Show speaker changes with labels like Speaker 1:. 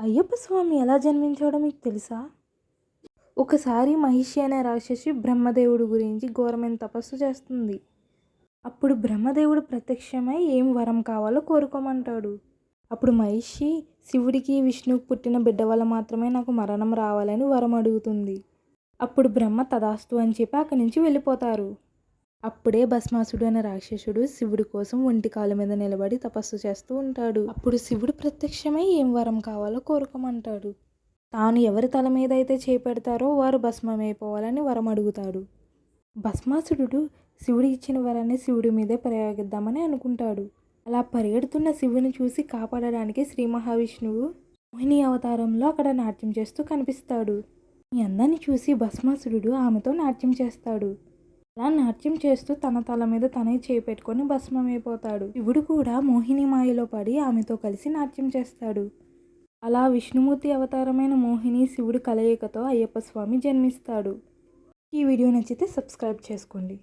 Speaker 1: అయ్యప్ప స్వామి ఎలా జన్మించాడో మీకు తెలుసా? ఒకసారి మహిషి అనే రాక్షసి బ్రహ్మదేవుడి గురించి ఘోరమైన తపస్సు చేస్తుంది. అప్పుడు బ్రహ్మదేవుడు ప్రత్యక్షమై ఏం వరం కావాలో కోరుకోమంటాడు. అప్పుడు మహిషి శివుడికి విష్ణువుకి పుట్టిన బిడ్డ వల్ల మాత్రమే నాకు మరణం రావాలని వరం అడుగుతుంది. అప్పుడు బ్రహ్మ తదాస్తు అని చెప్పి అక్కడి నుంచి వెళ్ళిపోతారు. అప్పుడే భస్మాసుడు అనే రాక్షసుడు శివుడి కోసం ఒంటి కాలు మీద నిలబడి తపస్సు చేస్తూ ఉంటాడు. అప్పుడు శివుడు ప్రత్యక్షమై ఏం వరం కావాలో కోరుకోమంటాడు. తాను ఎవరి తల మీద అయితే చేపెడతారో వారు భస్మమైపోవాలని వరం అడుగుతాడు. భస్మాసుడు శివుడి ఇచ్చిన వరాన్ని శివుడి మీదే ప్రయోగిద్దామని అనుకుంటాడు. అలా పరిగెడుతున్న శివుని చూసి కాపాడడానికి శ్రీ మహావిష్ణువు మోహిని అవతారంలో అక్కడ నాట్యం చేస్తూ కనిపిస్తాడు. ఈ అందాన్ని చూసి భస్మాసురుడు ఆమెతో నాట్యం చేస్తాడు. అలా నాట్యం చేస్తూ తన తల మీద తనే చేపెట్టుకొని భస్మమైపోతాడు. శివుడు కూడా మోహిని మాయలో పడి ఆమెతో కలిసి నాట్యం చేస్తాడు. అలా విష్ణుమూర్తి అవతారమైన మోహిని శివుడు కలయికతో అయ్యప్ప స్వామి జన్మిస్తాడు. ఈ వీడియో నచ్చితే సబ్స్క్రైబ్ చేసుకోండి.